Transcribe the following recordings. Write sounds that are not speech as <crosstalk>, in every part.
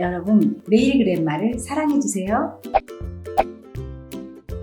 여러분 네일 그랜마를 사랑해주세요.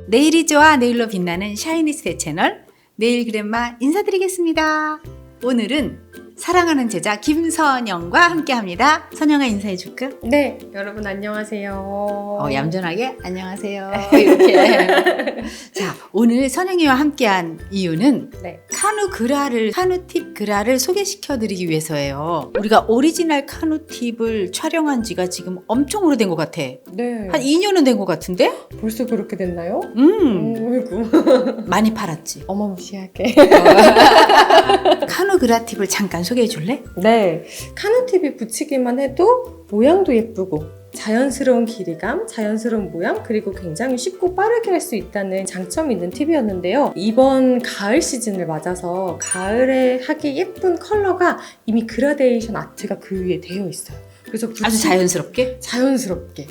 내일이 좋아 내일로 빛나는 샤이니스의 채널 내일 그랜마 인사드리겠습니다. 오늘은 사랑하는 제자 김선영과 함께합니다. 선영아 인사해 줄까? 네, 여러분 안녕하세요. 어, 얌전하게 안녕하세요. <laughs> 이렇게. 자, 오늘 선영이와 함께한 이유는 네. 카누 그라를 카누 팁 그라를 소개시켜 드리기 위해서예요. 우리가 오리지널 카누 팁을 촬영한 지가 지금 엄청 오래된 것 같아. 네. 한 2년은 된 것 같은데? 벌써 그렇게 됐나요? 음, 어이구. <laughs> 많이 팔았지. 어마무시하게. <laughs> 카누 그라 팁을 잠깐 소개해 줄래? 네. 카누팁이 붙이기만 해도 모양도 예쁘고 자연스러운 길이감, 자연스러운 모양, 그리고 굉장히 쉽고 빠르게 할 수 있다는 장점이 있는 팁이었는데요. 이번 가을 시즌을 맞아서 가을에 하기 예쁜 컬러가 이미 그라데이션 아트가 그 위에 되어 있어요. 그래서 붙이... 아주 자연스럽게. 자연스럽게.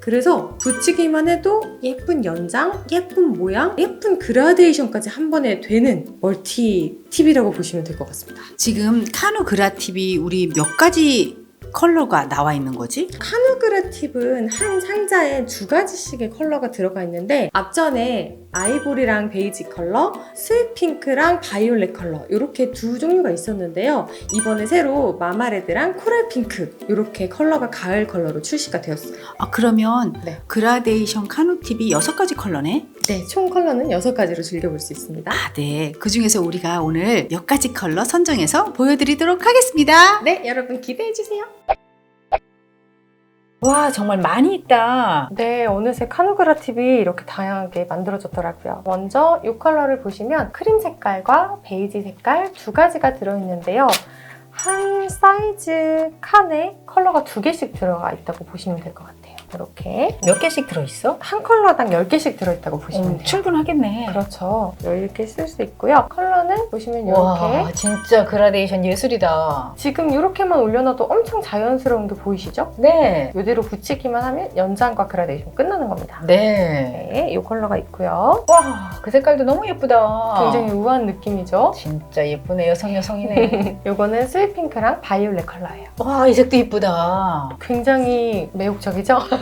그래서 붙이기만 해도 예쁜 연장, 예쁜 모양, 예쁜 그라데이션까지 한 번에 되는 멀티 팁이라고 보시면 될 것 같습니다. 지금 카누 그라 팁이 우리 몇 가지 컬러가 나와 있는 거지? 카누그라 팁은 한 상자에 두 가지씩의 컬러가 들어가 있는데 앞전에 아이보리랑 베이지 컬러, 스윗핑크랑 바이올렛 컬러 이렇게 두 종류가 있었는데요. 이번에 새로 마마레드랑 코랄핑크 이렇게 컬러가 가을 컬러로 출시가 되었어요. 아 그러면 네. 그라데이션 카누 팁이 여섯 가지 컬러네? 네, 총 컬러는 여섯 가지로 즐겨볼 수 있습니다. 아 네. 그 중에서 우리가 오늘 몇 가지 컬러 선정해서 보여드리도록 하겠습니다. 네, 여러분 기대해 주세요. 와 정말 많이 있다. 네, 어느새 카누그라 팁이 이렇게 다양하게 만들어졌더라고요. 먼저 이 컬러를 보시면 크림 색깔과 베이지 색깔 두 가지가 들어있는데요. 한 사이즈 칸에 컬러가 두 개씩 들어가 있다고 보시면 될 것 같아요. 이렇게 몇 개씩 들어있어? 한 컬러당 10개씩 들어있다고 보시면 돼요. 충분하겠네. 그렇죠. 이렇게 쓸 수 있고요. 컬러는 보시면 이렇게 와 진짜 그라데이션 예술이다. 지금 이렇게만 올려놔도 엄청 자연스러운 게 보이시죠? 네. 이대로 붙이기만 하면 연장과 그라데이션 끝나는 겁니다. 네. 네, 이 컬러가 있고요. 와 그 색깔도 너무 예쁘다. 굉장히 우아한 느낌이죠. 진짜 예쁘네 여성 여성이네. <laughs> 요거는 스윗핑크랑 바이올렛 컬러예요. 와 이 색도 예쁘다. 굉장히 매혹적이죠? <laughs>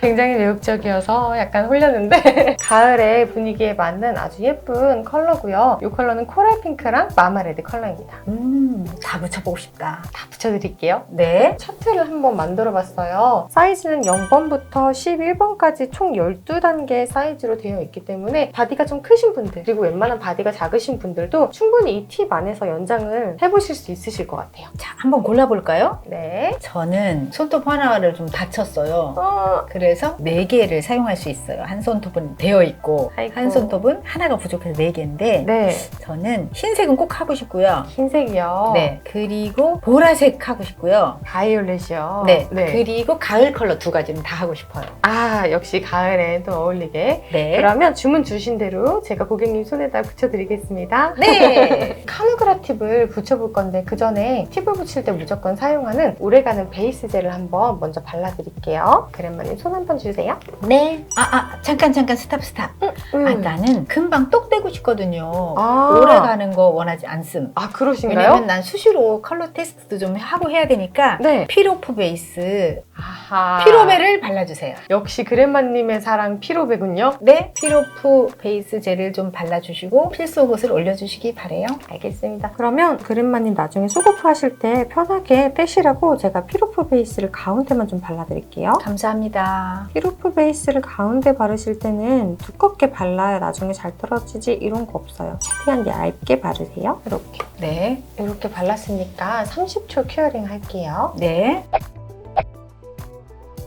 굉장히 매혹적이어서 약간 홀렸는데 <laughs> 가을의 분위기에 맞는 아주 예쁜 컬러고요. 이 컬러는 코랄 핑크랑 마마레드 컬러입니다. 음 다 붙여보고 싶다. 다 붙여드릴게요. 네. 차트를 한번 만들어 봤어요. 사이즈는 0번부터 11번까지 총 12단계 사이즈로 되어 있기 때문에 바디가 좀 크신 분들 그리고 웬만한 바디가 작으신 분들도 충분히 이 팁 안에서 연장을 해보실 수 있으실 것 같아요. 자 한번 골라볼까요? 네. 저는 손톱 하나를 좀 다쳤어요. 어, 그래 서네 개를 사용할 수 있어요. 한 손톱은 되어 있고 아이고. 한 손톱은 하나가 부족해서 네 개인데 네. 저는 흰색은 꼭 하고 싶고요. 흰색이요. 네. 그리고 보라색 하고 싶고요. 바이올렛이요. 네. 그리고 가을 컬러 두 가지는 다 하고 싶어요. 아, 역시 가을에 또 어울리게. 네. 그러면 주문 주신 대로 제가 고객님 손에다 붙여드리겠습니다. 네. <laughs> 카누그라 팁을 붙여볼 건데 그 전에 팁을 붙일 때 무조건 사용하는 오래가는 베이스 젤을 한번 먼저 발라드릴게요. 그랜마님 손 한번 주세요. 네. 아, 아, 잠깐, 잠깐, 스탑, 스탑. 아, 음. 나는 금방 똑 되고 싶거든요. 아. 오래 가는 거 원하지 않음. 아, 그러신가요? 왜냐면 난 수시로 컬러 테스트도 좀 하고 해야 되니까 네. 피로프 베이스 아 하. 피로베를 발라주세요. 역시 그랜마님의 사랑 피로베군요. 네, 피로프 베이스 젤을 좀 발라주시고 필수 옷을 올려주시기 바래요. 알겠습니다. 그러면 그랜마님 나중에 속오프 하실 때 편하게 빼시라고 제가 피로프 베이스를 가운데만 좀 발라드릴게요. 감사합니다. 피로프 베이스를 가운데 바르실 때는 두껍게 발라야 나중에 잘 떨어지지 이런 거 없어요. 최대한 얇게 바르세요. 이렇게. 네, 이렇게 발랐으니까 30초 큐어링 할게요. 네.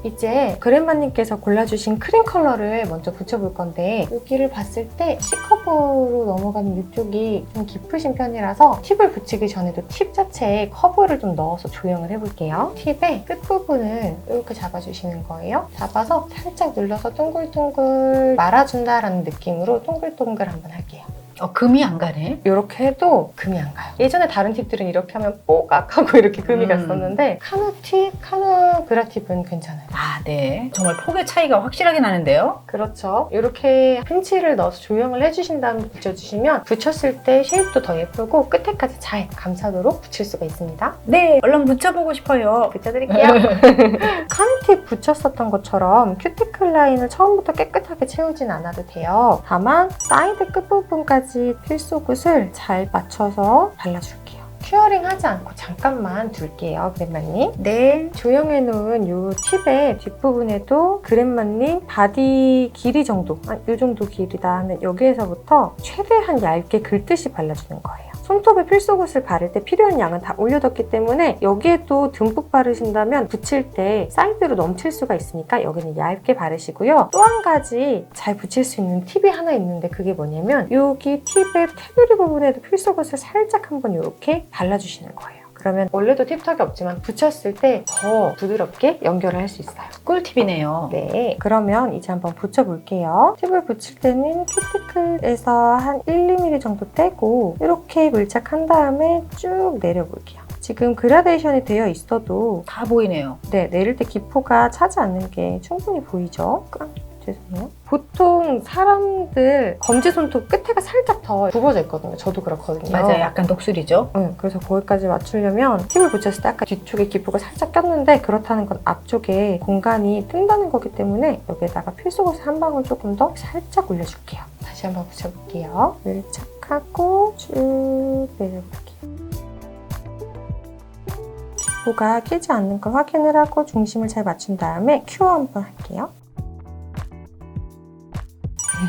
이제 그랜마님께서 골라주신 크림 컬러를 먼저 붙여볼 건데 여기를 봤을 때 C커브로 넘어가는 이쪽이 좀 깊으신 편이라서 팁을 붙이기 전에도 팁 자체에 커브를 좀 넣어서 조형을 해볼게요. 팁의 끝부분을 이렇게 잡아주시는 거예요. 잡아서 살짝 눌러서 동글동글 말아준다라는 느낌으로 동글동글 한번 할게요. 어, 금이 안 가네. 이렇게 해도 금이 안 가요. 예전에 다른 팁들은 이렇게 하면 뽀깍 하고 이렇게 금이 음. 갔었는데 카누 팁, 카누 그라 팁은 괜찮아요. 아, 네. 정말 폭의 차이가 확실하게 나는데요. 그렇죠. 이렇게 pin치를 넣어서 조형을 해주신 다음에 붙여주시면 붙였을 때 쉐입도 더 예쁘고 끝에까지 잘 감싸도록 붙일 수가 있습니다. 네, 얼른 붙여보고 싶어요. 붙여드릴게요. <laughs> 카누팁 붙였었던 것처럼 큐티클 라인을 처음부터 깨끗하게 채우진 않아도 돼요. 다만 사이드 끝부분까지 필속옷을 잘 맞춰서 발라줄게요. 큐어링 하지 않고 잠깐만 둘게요, 그랜마님. 네. 조형해 놓은 이 팁의 뒷부분에도 그랜마님 바디 길이 정도, 한이 정도 길이다 하면 여기에서부터 최대한 얇게 긁듯이 발라주는 거예요. 손톱에 필속옷을 바를 때 필요한 양은 다 올려뒀기 때문에 여기에 또 듬뿍 바르신다면 붙일 때 사이드로 넘칠 수가 있으니까 여기는 얇게 바르시고요. 또 한 가지 잘 붙일 수 있는 팁이 하나 있는데 그게 뭐냐면 여기 팁의 테두리 부분에도 필속옷을 살짝 한번 이렇게 발라주시는 거예요. 그러면 원래도 팁턱이 없지만 붙였을 때 더 부드럽게 연결을 할 수 있어요. 꿀팁이네요. 네. 그러면 이제 한번 붙여볼게요. 팁을 붙일 때는 큐티클에서 한 1, 2mm 정도 떼고 이렇게 밀착한 다음에 쭉 내려볼게요. 지금 그라데이션이 되어 있어도 다 보이네요. 네, 내릴 때 기포가 차지 않는 게 충분히 보이죠? 아, 죄송해요. 보통 사람들 검지 손톱 끝에가 살짝 더 굽어져 있거든요. 저도 그렇거든요. 맞아요. 약간 독수리죠. 응, 그래서 거기까지 맞추려면 팁을 붙였을 때 아까 뒤쪽에 기포가 살짝 꼈는데 그렇다는 건 앞쪽에 공간이 뜬다는 거기 때문에 여기에다가 필수옷을 한 방울 조금 더 살짝 올려줄게요. 다시 한번 붙여볼게요. 밀착하고 쭉 내려볼게요. 기포가 끼지 않는 걸 확인을 하고 중심을 잘 맞춘 다음에 큐어 한번 할게요.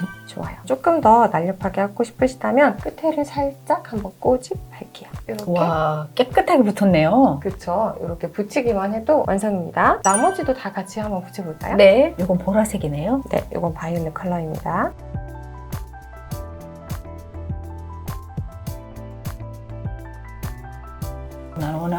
<laughs> 좋아요. 조금 더 날렵하게 하고 싶으시다면 끝에를 살짝 한번 꼬집할게요. 이렇게. 와, 깨끗하게 붙었네요. 그쵸. 이렇게 붙이기만 해도 완성입니다. 나머지도 다 같이 한번 붙여볼까요? 네. 이건 보라색이네요. 네, 이건 바이올렛 컬러입니다.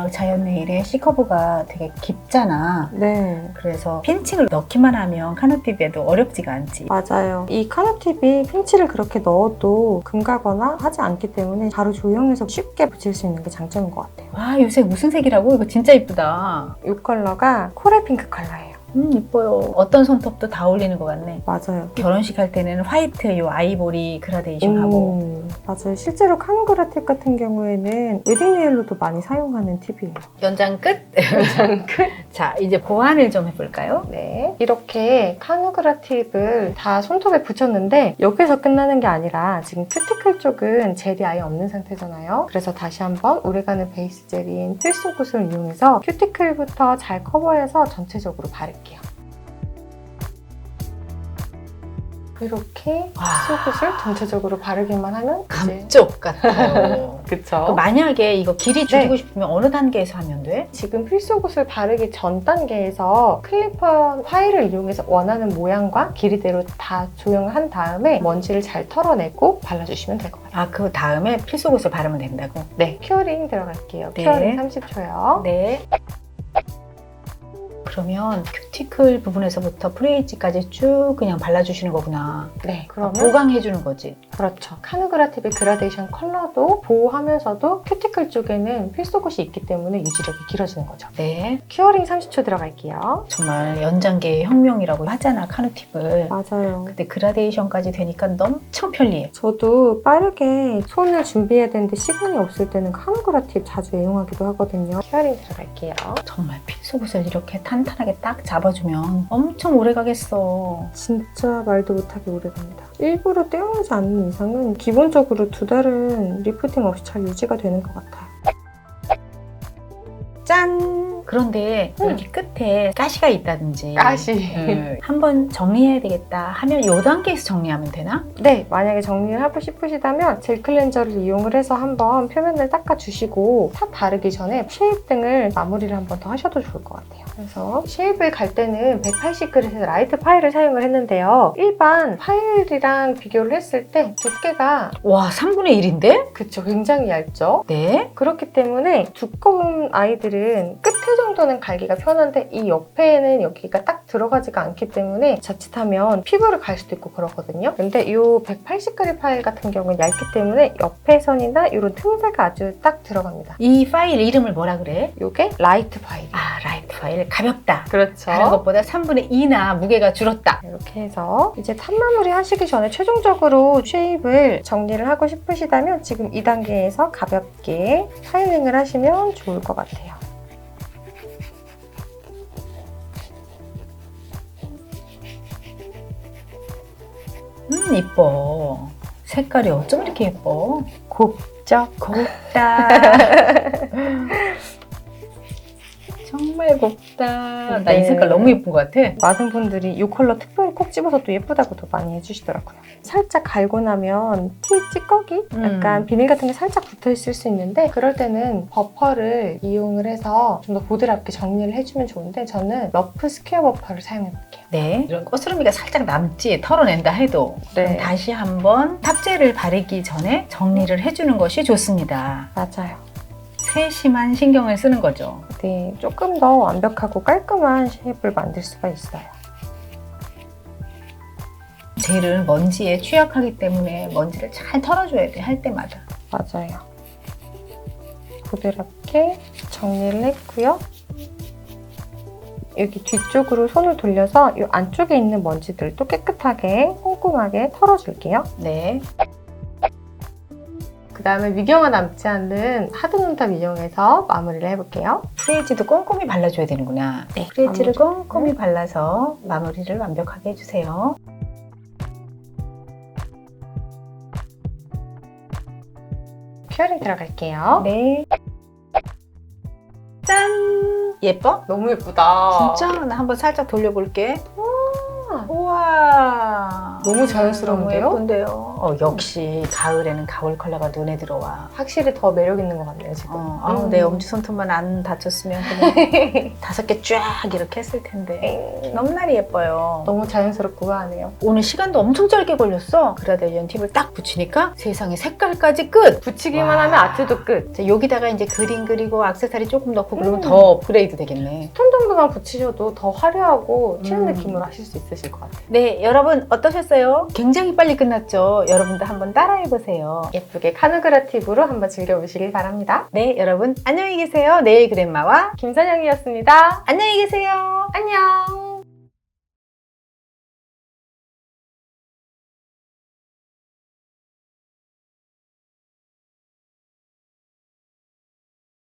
난 워낙 자연 네일에 C커브가 되게 깊잖아. 네. 그래서 핀칭을 넣기만 하면 카누팁에도 어렵지가 않지. 맞아요. 이 카누팁이 핀치를 그렇게 넣어도 금가거나 하지 않기 때문에 바로 조형해서 쉽게 붙일 수 있는 게 장점인 것 같아요. 와, 요새 무슨 색이라고? 이거 진짜 이쁘다. 이 컬러가 코랄 핑크 컬러예요. 음, 이뻐요. 어떤 손톱도 다 어울리는 것 같네. 맞아요. 결혼식 할 때는 화이트 요 아이보리 그라데이션 하고 음, 맞아요. 실제로 카누그라 팁 같은 경우에는 웨딩 네일로도 많이 사용하는 팁이에요. <laughs> 연장 끝. 자, 이제 보완을 좀 해볼까요? 네. 이렇게 카누그라 팁을 다 손톱에 붙였는데 여기서 끝나는 게 아니라 지금 큐티클 쪽은 젤이 아예 없는 상태잖아요. 그래서 다시 한번 오래가는 베이스 젤인 필수 굿을 이용해서 큐티클부터 잘 커버해서 전체적으로 바를게요. 이렇게 와. 필수굿을 전체적으로 바르기만 하면 감쪽 같아요. <laughs> 그쵸? 그 만약에 이거 길이 줄이고 싶으면 어느 단계에서 하면 돼? 지금 필수굿을 바르기 전 단계에서 클리퍼 파일을 이용해서 원하는 모양과 길이대로 다 조형을 한 다음에 먼지를 잘 털어내고 발라주시면 될 것 같아요. 아, 그 다음에 필수옷을 바르면 된다고? 네, 큐어링 들어갈게요. 네. 큐어링 30초요. 네. 그러면 큐티클 부분에서부터 프레이지까지 쭉 그냥 발라주시는 거구나. 네, 그러면 보강해주는 거지. 그렇죠. 카누그라 팁의 그라데이션 컬러도 보호하면서도 큐티클 쪽에는 필수굿이 있기 때문에 유지력이 길어지는 거죠. 네. 큐어링 30초 들어갈게요. 정말 연장계의 혁명이라고 하잖아, 카누팁을. 맞아요. 근데 그라데이션까지 되니까 엄청 편리해. 저도 빠르게 손을 준비해야 되는데 시간이 없을 때는 카누그라 팁 자주 애용하기도 하거든요. 큐어링 들어갈게요. 정말 필수옷을 이렇게 탄탄하게 딱 잡아주면 엄청 오래 가겠어. 진짜 말도 못하게 오래 갑니다. 일부러 떼어내지 않는 이상은 기본적으로 두 달은 리프팅 없이 잘 유지가 되는 것 같아요. 짠! 그런데 음. 여기 끝에 가시가 있다든지 가시. 음, 한번 정리해야 되겠다 하면 요 단계에서 정리하면 되나? 네, 만약에 정리를 하고 싶으시다면 젤 클렌저를 이용을 해서 한번 표면을 닦아주시고 탑 바르기 전에 쉐입 등을 마무리를 한번 더 하셔도 좋을 것 같아요. 그래서 쉐입을 갈 때는 180g의 라이트 파일을 사용을 했는데요. 일반 파일이랑 비교를 했을 때 두께가 와 3분의 1인데? 그쵸, 굉장히 얇죠? 네. 그렇기 때문에 두꺼운 아이들은 끝에 끝에 정도는 갈기가 편한데 이 옆에는 여기가 딱 들어가지가 않기 때문에 자칫하면 피부를 갈 수도 있고 그러거든요. 근데 이 180그램 파일 같은 경우는 얇기 때문에 옆에 선이나 이런 틈새가 아주 딱 들어갑니다. 이 파일 이름을 뭐라 그래? 이게 라이트 파일. 아, 라이트 파일. 가볍다. 그렇죠. 다른 것보다 3분의 2나 무게가 줄었다. 이렇게 해서 이제 탑 마무리 하시기 전에 최종적으로 쉐입을 정리를 하고 싶으시다면 지금 2단계에서 가볍게 파일링을 하시면 좋을 것 같아요. 음, 이뻐. 색깔이 어쩜 이렇게 예뻐? 곱죠? 곱다. <laughs> 정말 곱다. 나 이 네. 색깔 너무 예쁜 것 같아. 많은 분들이 이 컬러 특별히 콕 집어서 또 예쁘다고도 많이 해주시더라고요. 살짝 갈고 나면 티 찌꺼기? 음. 약간 비닐 같은 게 살짝 붙어 있을 수 있는데 그럴 때는 버퍼를 이용을 해서 좀 더 보드랍게 정리를 해주면 좋은데 저는 러프 스퀘어 버퍼를 사용해볼게요. 네. 이런 거스름이가 살짝 남지 털어낸다 해도 네. 그럼 다시 한번 탑재를 바르기 전에 정리를 해주는 것이 좋습니다. 맞아요. 세심한 신경을 쓰는 거죠. 네, 조금 더 완벽하고 깔끔한 쉐입을 만들 수가 있어요. 젤은 먼지에 취약하기 때문에 먼지를 잘 털어줘야 돼, 할 때마다. 맞아요. 부드럽게 정리를 했고요. 여기 뒤쪽으로 손을 돌려서 이 안쪽에 있는 먼지들도 깨끗하게 꼼꼼하게 털어줄게요. 네. 그 다음에 미경화 남지 않는 하드 눈탑 이용해서 마무리를 해볼게요. 프레이지도 꼼꼼히 발라줘야 되는구나. 네, 프레이지를 마무리. 꼼꼼히 발라서 마무리를 완벽하게 해주세요. 큐어링 들어갈게요. 네. 짠! 예뻐? 너무 예쁘다. 진짜? 나 한번 살짝 돌려볼게. 우와. 너무 자연스러운데요? 너무 예쁜데요? 어, 역시 가을에는 가을 컬러가 눈에 들어와. 확실히 더 매력 있는 것 같네요, 지금. 어, 아우, 음. 내 엄지손톱만 안 다쳤으면 그냥 <laughs> 다섯 개 쫙 이렇게 했을 텐데. 너무나리 예뻐요. 너무 자연스럽고 우아하네요. 오늘 시간도 엄청 짧게 걸렸어. 그라데리언 팁을 딱 붙이니까 세상에 색깔까지 끝! 붙이기만 와. 하면 아트도 끝. 자, 여기다가 이제 그림 그리고 악세사리 조금 넣고 그러면 음. 더 업그레이드 되겠네. 톤 정도만 붙이셔도 더 화려하고 튀는 음. 느낌으로 하실 수 있으실 것 같아요. 네, 여러분 어떠셨어요? 굉장히 빨리 끝났죠? 여러분도 한번 따라해보세요. 예쁘게 카누그라티브로 한번 즐겨보시길 바랍니다. 네, 여러분 안녕히 계세요. 내일 그랜마와 김선영이었습니다. 안녕히 계세요. 안녕!